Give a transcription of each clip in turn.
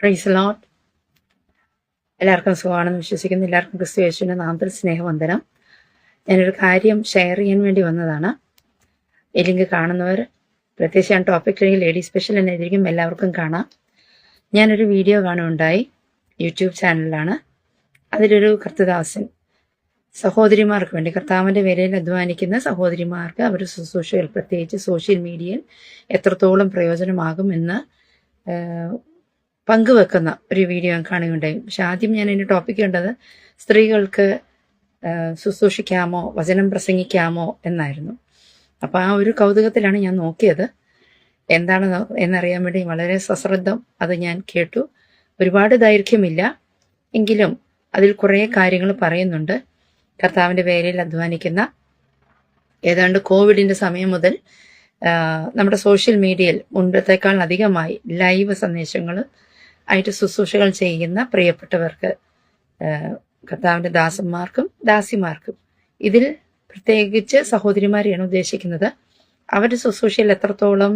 Price ലോട്ട് എല്ലാവർക്കും സുഖമാണെന്ന് വിശ്വസിക്കുന്നു. എല്ലാവർക്കും ക്രിസ്തു യേശുവിന്റെ നാമത്തിൽ സ്നേഹവന്ദനം. ഞാനൊരു കാര്യം ഷെയർ ചെയ്യാൻ വേണ്ടി വന്നതാണ്. ഈ ലിങ്ക് കാണുന്നവർ പ്രത്യേകിച്ച് ഞാൻ ടോപ്പിക് അല്ലെങ്കിൽ ലേഡി സ്പെഷ്യൽ എന്നായിരിക്കും എല്ലാവർക്കും കാണാം. ഞാനൊരു വീഡിയോ കാണുകയുണ്ടായി യൂട്യൂബ് ചാനലിലാണ് അതിലൊരു കർത്തദാസൻ സഹോദരിമാർക്ക് വേണ്ടി കർത്താവിന്റെ വിലയിൽ അധ്വാനിക്കുന്ന സഹോദരിമാർക്ക് അവർ ശുശ്രൂഷകൾ പ്രത്യേകിച്ച് സോഷ്യൽ മീഡിയയിൽ എത്രത്തോളം പ്രയോജനമാകുമെന്ന് പങ്കുവെക്കുന്ന ഒരു വീഡിയോ കാണുകയുണ്ടായി. പക്ഷെ ആദ്യം ഞാൻ എന്റെ ടോപ്പിക് കണ്ടത് സ്ത്രീകൾക്ക് ശുശ്രൂഷിക്കാമോ വചനം പ്രസംഗിക്കാമോ എന്നായിരുന്നു. അപ്പോൾ ആ ഒരു കൗതുകത്തിലാണ് ഞാൻ നോക്കിയത്. എന്താണ് എന്നറിയാൻ വേണ്ടി വളരെ സശ്രദ്ധം അത് ഞാൻ കേട്ടു. ഒരുപാട് ദൈർഘ്യമില്ല. എങ്കിലും അതിൽ കുറേ കാര്യങ്ങൾ പറയുന്നുണ്ട്. കർത്താവിന്റെ പേരിൽ അധ്വാനിക്കുന്ന ഏതാണ്ട് കോവിഡിന്റെ സമയം മുതൽ നമ്മുടെ സോഷ്യൽ മീഡിയയിൽ മുൻപത്തേക്കാൾ അധികമായി ലൈവ് സന്ദേശങ്ങൾ ആയിട്ട് ശുശ്രൂഷകൾ ചെയ്യുന്ന പ്രിയപ്പെട്ടവർക്ക് കർത്താവിന്റെ ദാസന്മാർക്കും ദാസിമാർക്കും. ഇതിൽ പ്രത്യേകിച്ച് സഹോദരിമാരെയാണ് ഉദ്ദേശിക്കുന്നത്. അവരുടെ ശുശ്രൂഷയിൽ എത്രത്തോളം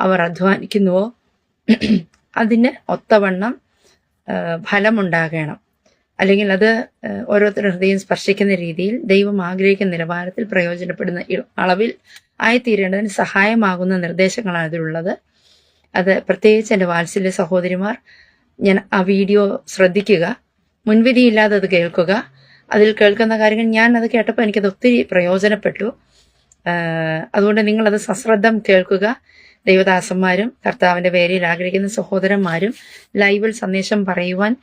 അവർ അധ്വാനിക്കുന്നുവോ അതിന് ഒത്തവണ്ണം ഫലമുണ്ടാകണം. അല്ലെങ്കിൽ അത് ഓരോരുത്തരുടെ ഹൃദയം സ്പർശിക്കുന്ന രീതിയിൽ ദൈവം ആഗ്രഹിക്കുന്ന നിലവാരത്തിൽ പ്രയോജനപ്പെടുന്ന അളവിൽ ആയിത്തീരേണ്ടതിന് സഹായമാകുന്ന നിർദ്ദേശങ്ങളാണ് ഇതിലുള്ളത് അത് പ്രത്യേകിച്ച് എന്റെ വാത്സല്യ സഹോദരിമാർ ഞാൻ ആ വീഡിയോ ശ്രദ്ധിക്കുക മുൻവിധിയില്ലാതെ അത് കേൾക്കുക. അതിൽ കേൾക്കുന്ന കാര്യങ്ങൾ ഞാൻ അത് കേട്ടപ്പോൾ എനിക്കത് ഒത്തിരി പ്രയോജനപ്പെട്ടു. അതുകൊണ്ട് നിങ്ങളത് സശ്രദ്ധം കേൾക്കുക. ദൈവദാസന്മാരും കർത്താവിന്റെ പേരിൽ ആഗ്രഹിക്കുന്ന സഹോദരന്മാരും ലൈവിൽ സന്ദേശം പറയുവാൻ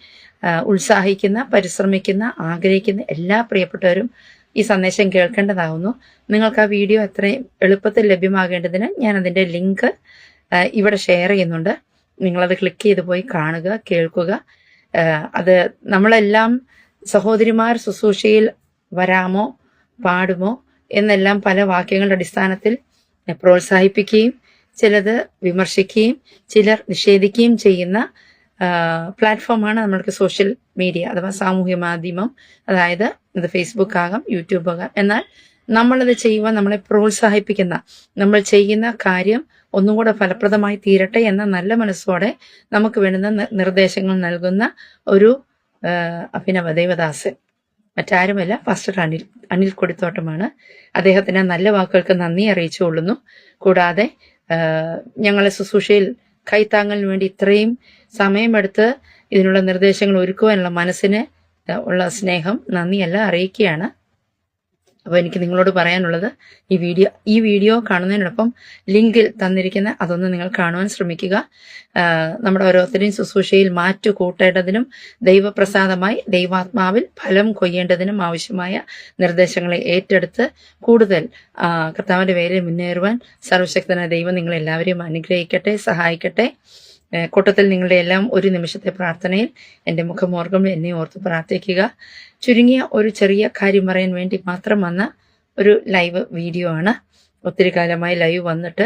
ഉത്സാഹിക്കുന്ന പരിശ്രമിക്കുന്ന ആഗ്രഹിക്കുന്ന എല്ലാ പ്രിയപ്പെട്ടവരും ഈ സന്ദേശം കേൾക്കേണ്ടതാകുന്നു നിങ്ങൾക്ക് ആ വീഡിയോ എത്രയും എളുപ്പത്തിൽ ലഭ്യമാകേണ്ടതിന് ഞാൻ അതിന്റെ ലിങ്ക് ഇവിടെ ഷെയർ ചെയ്യുന്നുണ്ട്. നിങ്ങളത് ക്ലിക്ക് ചെയ്ത് പോയി കാണുക കേൾക്കുക. അത് നമ്മളെല്ലാം സഹോദരിമാർ ശുശ്രൂഷയിൽ വരാമോ പാടുമോ എന്നെല്ലാം പല വാക്യങ്ങളുടെ അടിസ്ഥാനത്തിൽ പ്രോത്സാഹിപ്പിക്കുകയും ചിലത് വിമർശിക്കുകയും ചിലർ നിഷേധിക്കുകയും ചെയ്യുന്ന പ്ലാറ്റ്ഫോമാണ് നമ്മൾക്ക് സോഷ്യൽ മീഡിയ അഥവാ സാമൂഹ്യ മാധ്യമം. അതായത് ഇത് ഫേസ്ബുക്ക് ആകാം യൂട്യൂബ് ആകാം. എന്നാൽ നമ്മളത് ചെയ്യുവാൻ നമ്മളെ പ്രോത്സാഹിപ്പിക്കുന്ന നമ്മൾ ചെയ്യുന്ന കാര്യം ഒന്നും കൂടെ ഫലപ്രദമായി തീരട്ടെ എന്ന നല്ല മനസ്സോടെ നമുക്ക് വേണ്ടുന്ന നിർദ്ദേശങ്ങൾ നൽകുന്ന ഒരു അഭിനവ ദേവദാസൻ മറ്റാരുമല്ല പാസ്റ്റർ അനിൽ അനിൽ കൊടിത്തോട്ടമാണ്. അദ്ദേഹത്തിന് നല്ല വാക്കുകൾക്ക് നന്ദി അറിയിച്ചുകൊള്ളുന്നു. കൂടാതെ ഞങ്ങളെ ശുശ്രൂഷയിൽ കൈത്താങ്ങലിന് വേണ്ടി ഇത്രയും സമയമെടുത്ത് ഇതിനുള്ള നിർദ്ദേശങ്ങൾ ഒരുക്കുവാനുള്ള മനസ്സിന് ഉള്ള സ്നേഹം നന്ദിയെല്ലാം അറിയിക്കുകയാണ്. അപ്പോൾ എനിക്ക് നിങ്ങളോട് പറയാനുള്ളത് ഈ വീഡിയോ ഈ വീഡിയോ കാണുന്നതിനോടൊപ്പം ലിങ്കിൽ തന്നിരിക്കുന്ന അതൊന്ന് നിങ്ങൾ കാണുവാൻ ശ്രമിക്കുക. നമ്മുടെ ഓരോരുത്തരെയും ശുശ്രൂഷയിൽ മാറ്റു കൂട്ടേണ്ടതിനും ദൈവപ്രസാദമായി ദൈവാത്മാവിൽ ഫലം കൊയ്യേണ്ടതിനും ആവശ്യമായ നിർദ്ദേശങ്ങളെ ഏറ്റെടുത്ത് കൂടുതൽ കർത്താവിന്റെ പേരിൽ മുന്നേറുവാൻ സർവശക്തനായ ദൈവം നിങ്ങളെല്ലാവരെയും അനുഗ്രഹിക്കട്ടെ സഹായിക്കട്ടെ. കൂട്ടത്തിൽ നിങ്ങളുടെ എല്ലാം ഒരു നിമിഷത്തെ പ്രാർത്ഥനയിൽ എന്റെ മുഖമോർഗം എന്നെ ഓർത്ത് പ്രാർത്ഥിക്കുക. ചുരുങ്ങിയ ഒരു ചെറിയ കാര്യം പറയാൻ വേണ്ടി മാത്രം വന്ന ഒരു ലൈവ് വീഡിയോ ആണ്. ഒത്തിരി കാലമായി ലൈവ് വന്നിട്ട്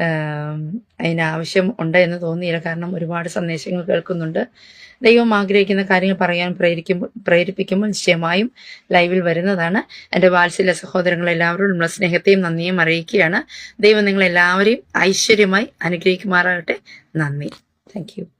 ആം, അതിന് ആവശ്യം ഉണ്ട് എന്ന് തോന്നിയില്ല. കാരണം ഒരുപാട് സന്ദേശങ്ങൾ കേൾക്കുന്നുണ്ട്. ദൈവം ആഗ്രഹിക്കുന്ന കാര്യങ്ങൾ പറയാൻ പ്രേരിക്കുമ്പോൾ പ്രേരിപ്പിക്കുമ്പോൾ നിശ്ചയമായും ലൈവിൽ വരുന്നതാണ്. എന്റെ വാത്സല്യ സഹോദരങ്ങൾ എല്ലാവരോടുമുള്ള സ്നേഹത്തെയും നന്ദിയും അറിയിക്കുകയാണ്. ദൈവം നിങ്ങളെല്ലാവരെയും ഐശ്വര്യമായി അനുഗ്രഹിക്കുമാറാകട്ടെ. നന്ദി. താങ്ക്